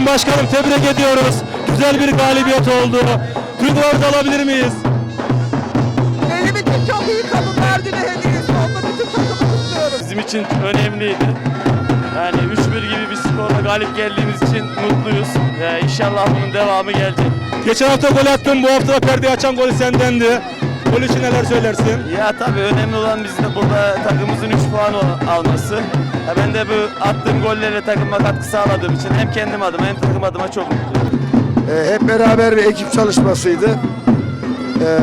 Sayın Başkanım tebrik ediyoruz. Güzel bir galibiyet oldu. Duygularınızı alabilir miyiz? Benim için çok iyi kadınlar günü hediyesi oldu. Bütün takımı kutluyorum. bizim için önemliydi. Yani 3-1 gibi bir skorla galip geldiğimiz için mutluyuz. Ve inşallah bunun devamı gelecek. Geçen hafta gol attın. Bu hafta da perdeyi açan golü sendendi. Gol için neler söylersin? Ya tabii önemli olan bizim de burada takımımızın 3 puan alması. Ya ben de bu attığım gollerle takıma katkı sağladığım için hem kendim adıma hem takım adıma çok mutluyum. Ee, hep beraber bir ekip çalışmasıydı. Ee,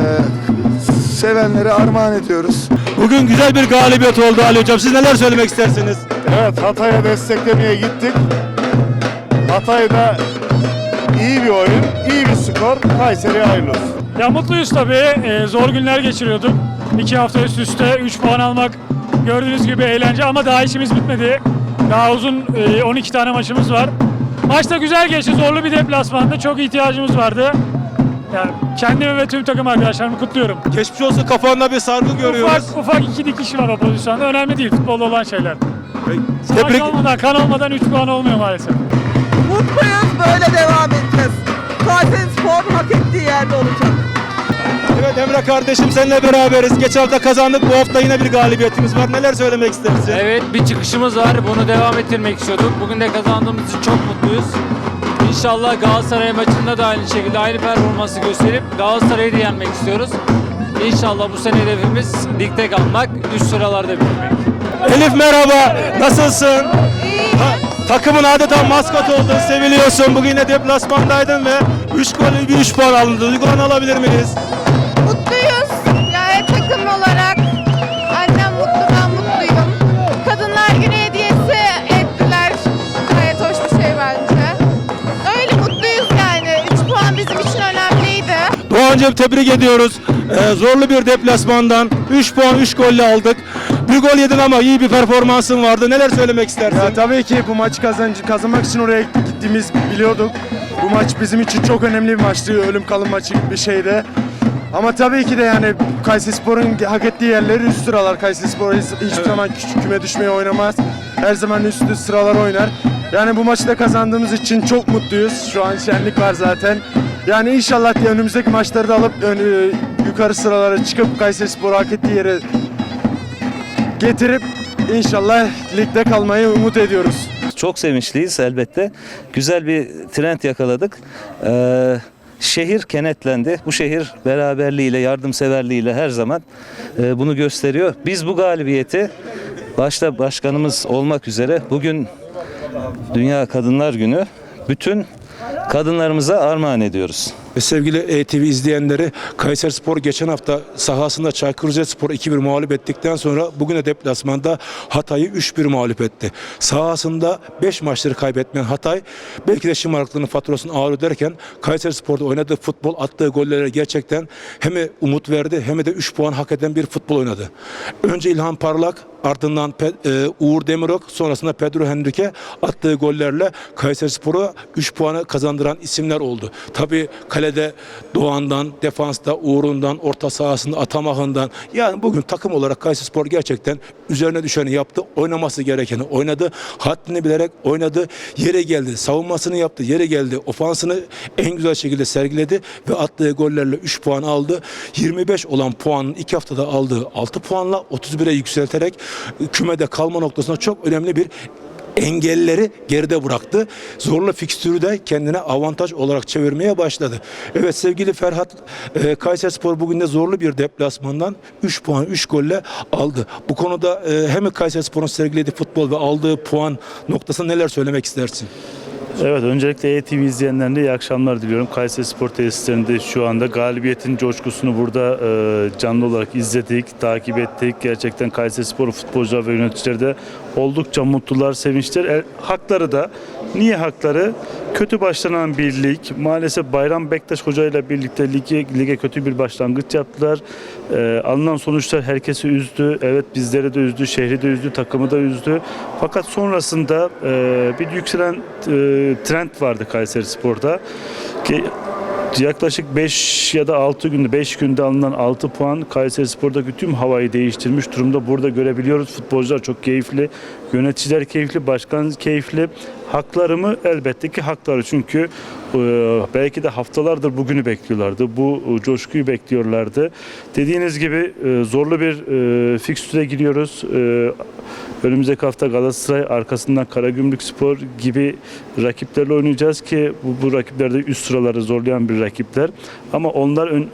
sevenlere armağan ediyoruz. Bugün güzel bir galibiyet oldu Ali Hocam. Siz neler söylemek istersiniz? Evet Hatay'a desteklemeye gittik. Hatay'da iyi bir oyun, iyi bir skor. Kayseri'ye hayırlı olsun. Ya mutluyuz tabii. Ee, zor günler geçiriyorduk. İki hafta üst üste 3 puan almak gördüğünüz gibi eğlence ama daha işimiz bitmedi. Daha uzun e, 12 tane maçımız var. Maç da güzel geçti. Zorlu bir deplasmanda. Çok ihtiyacımız vardı. Yani kendimi ve tüm takım arkadaşlarımı kutluyorum. Geçmiş olsun kafanda bir sargı görüyoruz. Ufak ufak iki dikiş var o pozisyonda. Önemli değil futbolda olan şeyler. Savaş Tebrik, olmadan, kan olmadan 3 puan olmuyor maalesef. Mutluyuz böyle devam edeceğiz. Kayseri Spor hak ettiği yerde olacak. Evet Emre kardeşim seninle beraberiz. Geçen hafta kazandık. Bu hafta yine bir galibiyetimiz var. Neler söylemek istersin? Evet bir çıkışımız var. Bunu devam ettirmek istiyorduk. Bugün de kazandığımız için çok mutluyuz. İnşallah Galatasaray maçında da aynı şekilde aynı performansı gösterip Galatasaray'ı da yenmek istiyoruz. İnşallah bu sene hedefimiz ligde kalmak, üst sıralarda bitirmek. Elif merhaba. Nasılsın? Ta- takımın adeta maskot oldun, seviliyorsun. Bugün yine deplasmandaydın ve 3 gol, 3 puan alındı. Duygularını alabilir miyiz? Doğancığım tebrik ediyoruz. Ee, zorlu bir deplasmandan 3 puan 3 golle aldık. Bir gol yedin ama iyi bir performansın vardı. Neler söylemek istersin? Ya tabii ki bu maçı kazancı kazanmak için oraya gittiğimiz biliyorduk. Bu maç bizim için çok önemli bir maçtı. Ölüm kalım maçı gibi bir şeydi. Ama tabii ki de yani Kayserispor'un hak ettiği yerleri üst sıralar. Kayserispor hiç- hiçbir zaman küçük küme düşmeye oynamaz. Her zaman üst üst sıralar oynar. Yani bu maçı da kazandığımız için çok mutluyuz. Şu an şenlik var zaten. Yani inşallah diye önümüzdeki maçları da alıp ön- yukarı sıralara çıkıp Kayserispor'u hak ettiği yere getirip inşallah ligde kalmayı umut ediyoruz. Çok sevinçliyiz elbette. Güzel bir trend yakaladık. Ee, şehir kenetlendi. Bu şehir beraberliğiyle, yardımseverliğiyle her zaman e, bunu gösteriyor. Biz bu galibiyeti başta başkanımız olmak üzere bugün Dünya Kadınlar Günü bütün kadınlarımıza armağan ediyoruz. Sevgili ETV izleyenleri Kayseri Spor geçen hafta sahasında Çaykur Rizespor 2-1 mağlup ettikten sonra bugüne deplasmanda Hatay'ı 3-1 mağlup etti. Sahasında 5 maçları kaybetmeyen Hatay belki de şımarıklığının faturasını ağır öderken Kayseri Spor'da oynadığı futbol attığı gollere gerçekten hem umut verdi hem de 3 puan hak eden bir futbol oynadı. Önce İlhan Parlak ardından e, Uğur Demirok sonrasında Pedro Henrique attığı gollerle Kayseri Spor'a 3 puanı kazandıran isimler oldu. Tabii kalede Doğan'dan, defansta Uğur'undan, orta sahasında Atamah'ından yani bugün takım olarak Kayseri Spor gerçekten üzerine düşeni yaptı. Oynaması gerekeni oynadı. Haddini bilerek oynadı. Yere geldi. Savunmasını yaptı. Yere geldi. Ofansını en güzel şekilde sergiledi ve attığı gollerle 3 puan aldı. 25 olan puanın 2 haftada aldığı 6 puanla 31'e yükselterek kümede kalma noktasında çok önemli bir engelleri geride bıraktı. Zorlu fikstürü de kendine avantaj olarak çevirmeye başladı. Evet sevgili Ferhat, e, Kayserispor bugün de zorlu bir deplasmandan 3 puan 3 golle aldı. Bu konuda e, hem Kayserispor'un sergilediği futbol ve aldığı puan noktasında neler söylemek istersin? Evet öncelikle ETV izleyenlerine iyi akşamlar diliyorum. Kayseri Spor Tesislerinde şu anda galibiyetin coşkusunu burada e, canlı olarak izledik, takip ettik. Gerçekten Kayseri Spor futbolcular ve yöneticileri de oldukça mutlular, sevinçler. E, hakları da. Niye hakları? Kötü başlanan bir lig. Maalesef Bayram Bektaş Hoca ile birlikte lige, lige kötü bir başlangıç yaptılar. E, alınan sonuçlar herkesi üzdü. Evet bizleri de üzdü, şehri de üzdü, takımı da üzdü. Fakat sonrasında e, bir yükselen e, trend vardı Kayseri Spor'da. Ki yaklaşık 5 ya da 6 günde 5 günde alınan 6 puan Kayseri Spor'daki tüm havayı değiştirmiş durumda. Burada görebiliyoruz futbolcular çok keyifli, yöneticiler keyifli, başkan keyifli. Hakları mı? Elbette ki hakları. Çünkü e, belki de haftalardır bugünü bekliyorlardı. Bu e, coşkuyu bekliyorlardı. Dediğiniz gibi e, zorlu bir fikstüre giriyoruz. Önümüzdeki hafta Galatasaray arkasından Karagümrük Spor gibi rakiplerle oynayacağız ki bu, bu rakiplerde üst sıraları zorlayan bir rakipler. Ama onlar ön-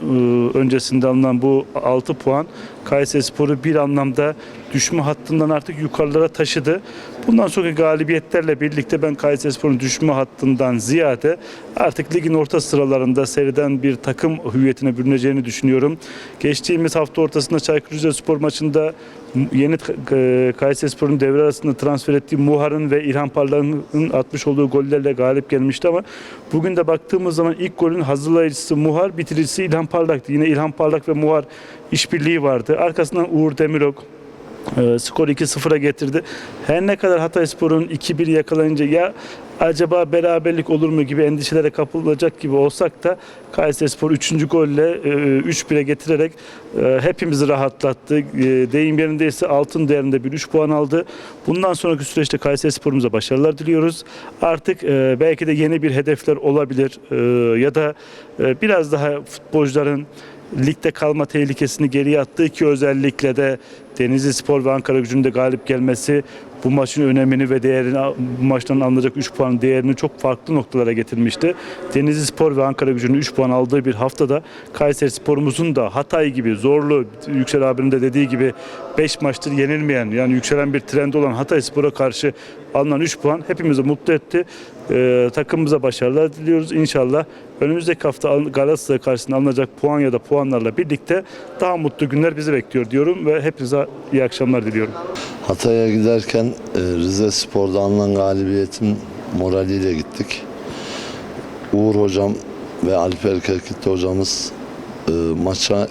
öncesinde alınan bu 6 puan Kayseri Spor'u bir anlamda düşme hattından artık yukarılara taşıdı. Bundan sonraki galibiyetlerle birlikte ben Kayseri Spor'un düşme hattından ziyade artık ligin orta sıralarında seyreden bir takım hüviyetine bürüneceğini düşünüyorum. Geçtiğimiz hafta ortasında Çaykur Rizespor maçında yeni e, Kayseri Spor'un devre arasında transfer ettiği Muhar'ın ve İlhan Parlak'ın atmış olduğu gollerle galip gelmişti ama bugün de baktığımız zaman ilk golün hazırlayıcısı Muhar, bitiricisi İlhan Parlak'tı. Yine İlhan Parlak ve Muhar işbirliği vardı. Arkasından Uğur Demirok e, skor 2-0'a getirdi. Her ne kadar Hatayspor'un 2-1 yakalayınca ya acaba beraberlik olur mu gibi endişelere kapılacak gibi olsak da Kayserispor 3. golle e, 3-1'e getirerek e, hepimizi rahatlattı. E, Deyim yerindeyse altın değerinde bir 3 puan aldı. Bundan sonraki süreçte Kayserispor'umuza başarılar diliyoruz. Artık e, belki de yeni bir hedefler olabilir ya da biraz daha futbolcuların ligde kalma tehlikesini geriye attığı ki özellikle de Denizli Spor ve Ankara gücünün de galip gelmesi bu maçın önemini ve değerini bu maçtan alınacak 3 puan değerini çok farklı noktalara getirmişti. Denizli Spor ve Ankara gücünün 3 puan aldığı bir haftada Kayseri Spor'umuzun da Hatay gibi zorlu Yüksel abinin de dediği gibi 5 maçtır yenilmeyen yani yükselen bir trend olan Hatay Spor'a karşı alınan 3 puan hepimizi mutlu etti. Ee, takımımıza başarılar diliyoruz. İnşallah önümüzdeki hafta al- Galatasaray karşısında alınacak puan ya da puanlarla birlikte daha mutlu günler bizi bekliyor diyorum ve hepinize iyi akşamlar diliyorum. Hatay'a giderken e, Rize Spor'da alınan galibiyetin moraliyle gittik. Uğur hocam ve Alper Kerkitli hocamız e, maça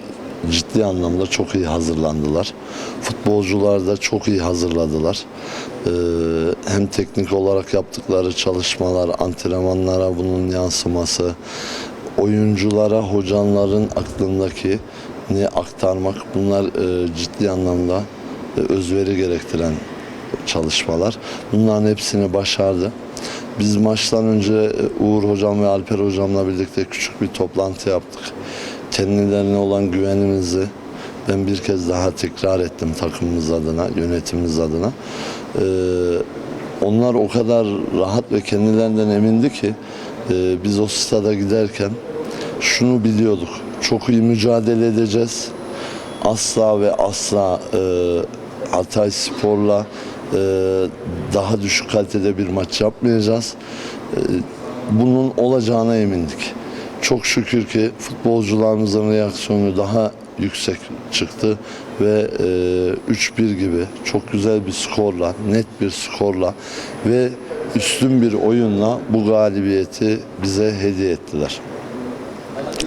ciddi anlamda çok iyi hazırlandılar. Futbolcular da çok iyi hazırladılar. E, hem teknik olarak yaptıkları çalışmalar, antrenmanlara bunun yansıması, oyunculara hocanların aklındaki ne aktarmak bunlar e, ciddi anlamda özveri gerektiren çalışmalar. Bunların hepsini başardı. Biz maçtan önce e, Uğur hocam ve Alper hocamla birlikte küçük bir toplantı yaptık. Kendilerine olan güvenimizi ben bir kez daha tekrar ettim takımımız adına, yönetimimiz adına. Ee, onlar o kadar rahat ve kendilerinden emindi ki e, biz o stada giderken şunu biliyorduk. Çok iyi mücadele edeceğiz. Asla ve asla e, Hatay Spor'la e, daha düşük kalitede bir maç yapmayacağız. E, bunun olacağına emindik. Çok şükür ki futbolcularımızın reaksiyonu daha yüksek çıktı ve e, 3-1 gibi çok güzel bir skorla, net bir skorla ve üstün bir oyunla bu galibiyeti bize hediye ettiler.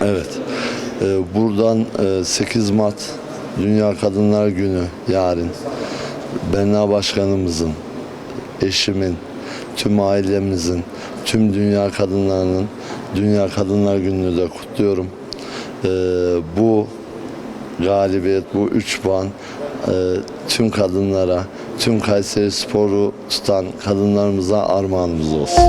Evet. Ee, buradan e, 8 Mart Dünya Kadınlar Günü yarın Berna Başkanımızın, eşimin, tüm ailemizin, tüm dünya kadınlarının Dünya Kadınlar Günü'nü de kutluyorum. Ee, bu galibiyet, bu 3 puan e, tüm kadınlara, tüm Kayseri Sporu tutan kadınlarımıza armağanımız olsun.